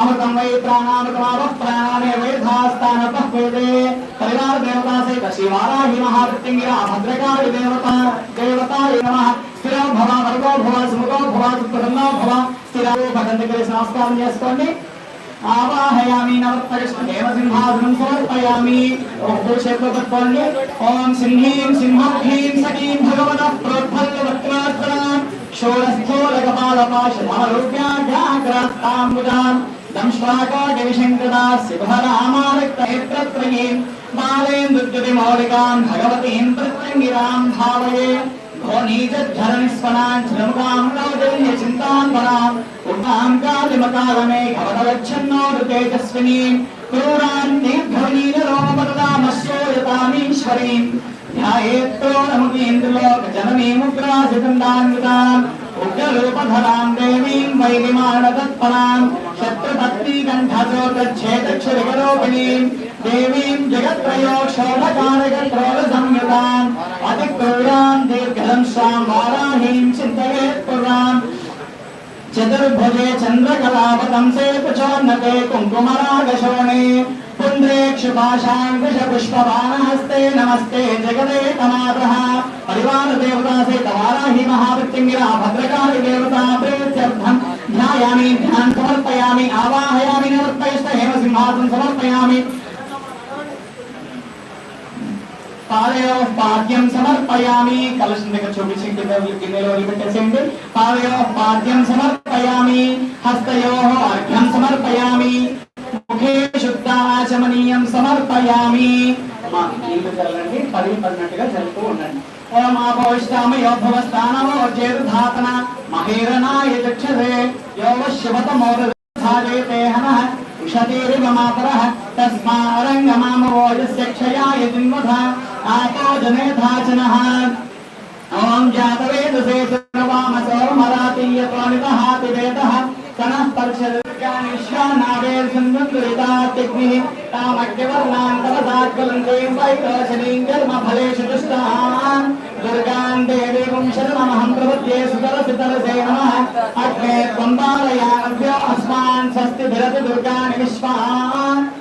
అమృతం why ప్రాణామృతమావ ప్రాణానే వేధాస్థానతః వేదే పరివార దేవతా సైత శ్రీవారాహి మహావృత్తింగిర భద్రకాళి దేవత దేవతాయ నమః స్థిరో భవ వర్గో భవ సుముఖో భవ సుప్రసన్నో భవ స్థిరో భగంతి కలిసి నమస్కారం చేసుకోండి. ఆవాహయామి నమస్కరిష్ణ దేవసింహాసనం సమర్పయామి చేతులు పట్టుకోండి ఓం సింహీం సింహం హ్రీం సఖీం భగవత ప్రోద్భల్య వక్రాత్మనాం షోడస్థోలకపాలపాశమారోగ్యాగ్రాస్తాంబుజాం దంశ్వాకాగవిశంకదా శివరామారక్తేత్రత్రయీం బాలేందుద్యుతిమౌలికాం భగవతీం ప్రత్యంగిరాం భావయే ఘోనీజద్ధరణిస్వనాం నవజల్య చింతాంబరాం ఉగ్నాం కాలిమకాలమే భవతవచ్ఛన్నో తేజస్వినీం క్రూరాం దీర్ఘనీరోపదామశ్రోయతామీశ్వరీం ధ్యాయేత్తో నముగీంద్రలోక జననీముగ్రాసితండాన్వితాం ఉగ్రరూపధరాం దేవీం వైరిమాణతత్పరాం శత్రుపత్ని కంఠచోటచ్ఛేదక్షరికరోపిణీం దేవీం జగత్రయో క్షోభకారకత్రోల సంయుతాం అతి అతిక్రూరాం దీర్ఘదంశాం వారాహీం చింతయేత్ పురాం చతుర్భుజే చంద్రకళాపతంసే కుచోన్నతే కుంకుమరాగశోణే పుండ్రేక్షుపాశాంకుశ పుష్పబాణహస్తే నమస్తే జగదే తమాతః పరివార దేవతాసే తవారాహి వారాహి మహావృత్తింగిర భద్రకాళి దేవతా ప్రేత్యర్థం ధ్యాయామి ధ్యాన్ సమర్పయామి ఆవాహయామి నివర్తయిష్ట హేమ సింహాసనం సమర్పయామి పాదయో పాద్యం సమర్పయామి కలశం దగ్గర చూపించి కింద గిన్నెలో వదిలిపెట్టేసేయండి పాదయో పాద్యం సమర్పయామి హస్తయో అర్ఘ్యం సమర్పయామి ముఖే శుద్ధాచమనీయం సమర్పయామి నీళ్ళు చల్లండి పది పడినట్టుగా చల్లుతూ ఉండండి ఓం యోభవ స్థానమో జేరుధాతన మహేరనాయ చక్షరే యోగ శివత శివతమోరధాజయతే హనః ఉషతీరివ మాతరः తస్మారంగమామవోజస్య క్షయాయ జిన్వధ ఆపో జనేధాచనः ఓం జాతవేదసే సర్వామసో మరాతీయత్వానితః తివేదः సనః పరిషద్గానిశ్వానావేర్సన్వంతురితాత్యగ్నిः తామగ్నివర్ణాन्तరదాజ్వలంతీం వైకోశనీం కర్మఫలేషు దుష్టాన్ దుర్గాం దేవీం శరణమహం ప్రపద్యే సుతరసితరసే నమః అగ్నే త్వం పాలయానభ్యో అస్మాన్ స్వస్తి ధిరతి దుర్గాని విశ్వాన్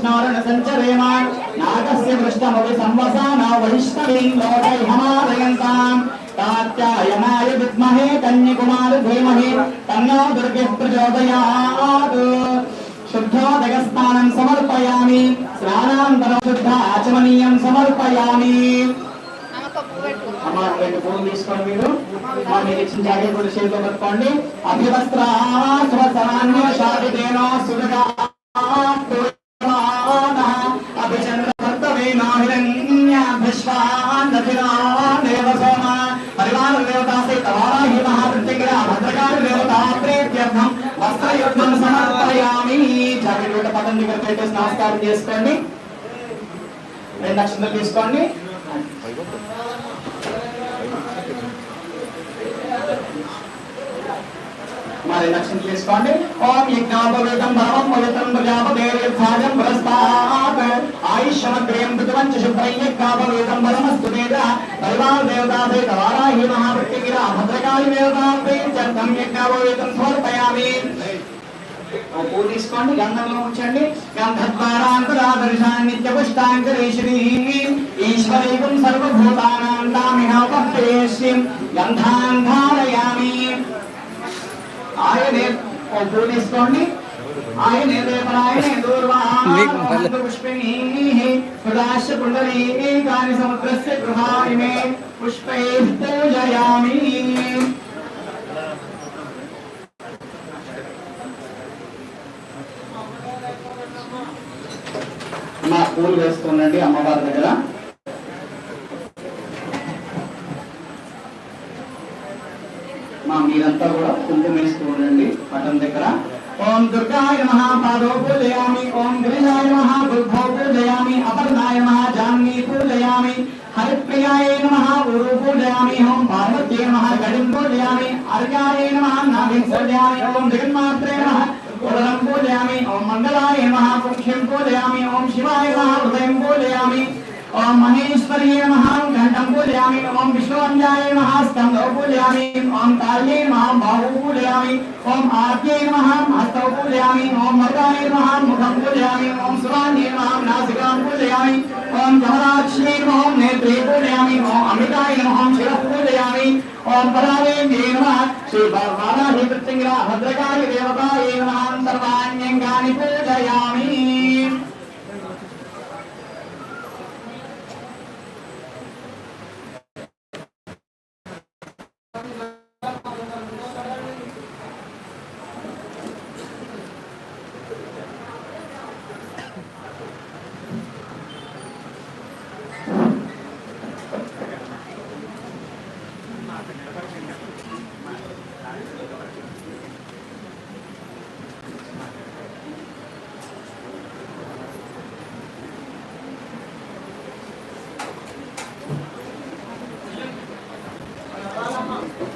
ोविद्युष्टमैदानिक्तन्तवेन्द्र विष्णोरण सञ्चरेमान् नागस्य पृष्ठमपि संवसाना वैष्णवीं लोकैहमादयन्ताम् कात्यायनाय विद्महे कन्यकुमार धीमहि तन्नो दुर्गे प्रचोदयात् शुद्धोदकस्नानं समर्पयामि स्नानान्तरं शुद्ध आचमनीयं समर्पयामि అమ్మ రెండు ఫోన్ తీసుకోండి మీరు మా మీకు ఇచ్చిన జాకెట్ కూడా చేతిలో పట్టుకోండి అభివస్త్రా జాకెట్ కూడా పెట్టేసి నమస్కారం చేసుకోండి. రెండు లక్షలు తీసుకోండి. మరి లక్ష్యం చేసుకోండి ఓం యజ్ఞాపవేదం పరమం పవిత్రం పురస్తాత్ ఆయుష్యమగ్రేం పరమస్తు వేద వారాహి భద్రకాళి దేవతాదే చర్థం సమర్పయామి. ఓ పూ తీసుకోండి గంధంలో ఉంచండి. గంధద్వారాంతరాదర్శాన్ నిత్య పుష్టాంకరేశ్వరీ ఈశ్వరీకం సర్వభూతానాం దామిహాపేశ్యం గంధాన్ ధారయామి ఆయనే ఓ పూ తీసుకోండి ఆయనే దేవరాయనే పుష్పిణీ హృదాశ సముద్రస్య అమ్మ పూలు వేస్తుండండి అమ్మవారి దగ్గర. మా మీరంతా కూడా కుంకుమ వేస్తూ ఉండండి పటం దగ్గర. ఓం దుర్గాయ మహాపాదో పూజయామి ఓం గిరిజాయ మహాబుద్ధో పూజయామి అపర్ణాయ మహాజాన్వి పూజయామి హరిప్రియాయ నమః ఊరు పూజయామి ఓం పార్వత్యై మహా గడిం పూజయామి అర్యాయ నమః నాభిం పూజయామి ఓం జగన్మాత్రే నమః ఉదరం పూజయామి ఓం మంగళాయ నమః పుక్షం పూజయామి ఓం శివాయ నమః హృదయం పూజయామి ఓం మహేశ్వర్యే నమః ఘంటం పూజయామి ఓం విష్ణువంజాయ నమః స్కందో పూజయామి ఓం కాళ్యే నమః బాహు పూజయామి ఓం ఆద్యే నమః హస్తౌ పూజయామి ఓం మృగాయ నమః ముఖం పూజయామి ఓం సురాన్యే నమః నాసికాం పూజయామి ఓం జమరాక్ష్మీ నమః నేత్రే పూజయామి ఓం అమృతాయ నమః శిరః పూజయామి ఓం పరావేంద్రే నమః శ్రీ బాలాహి ప్రత్యంగిర భద్రకాళి దేవతాయ నమః సర్వాణ్యంగాని పూజయామి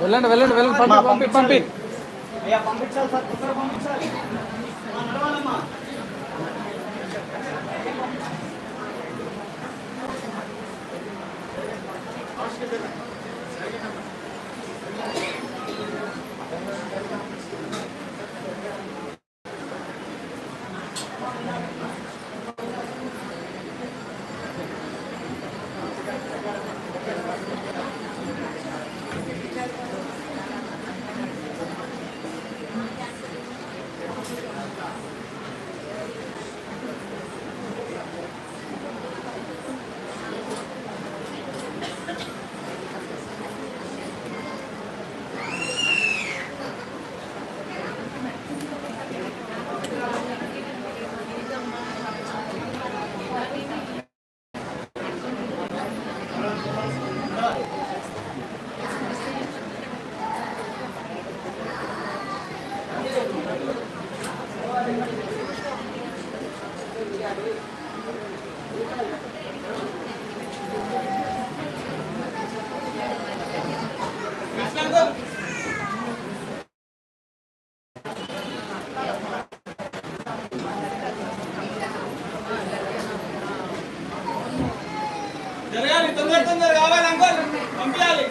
వెళ్ళండి వెళ్ళండి వెళ్ళండి పంపి పంపి పంపి అయ్యా పంపించాలి తొందర తొందర కావాలి అంకుల్ పంపించాలి.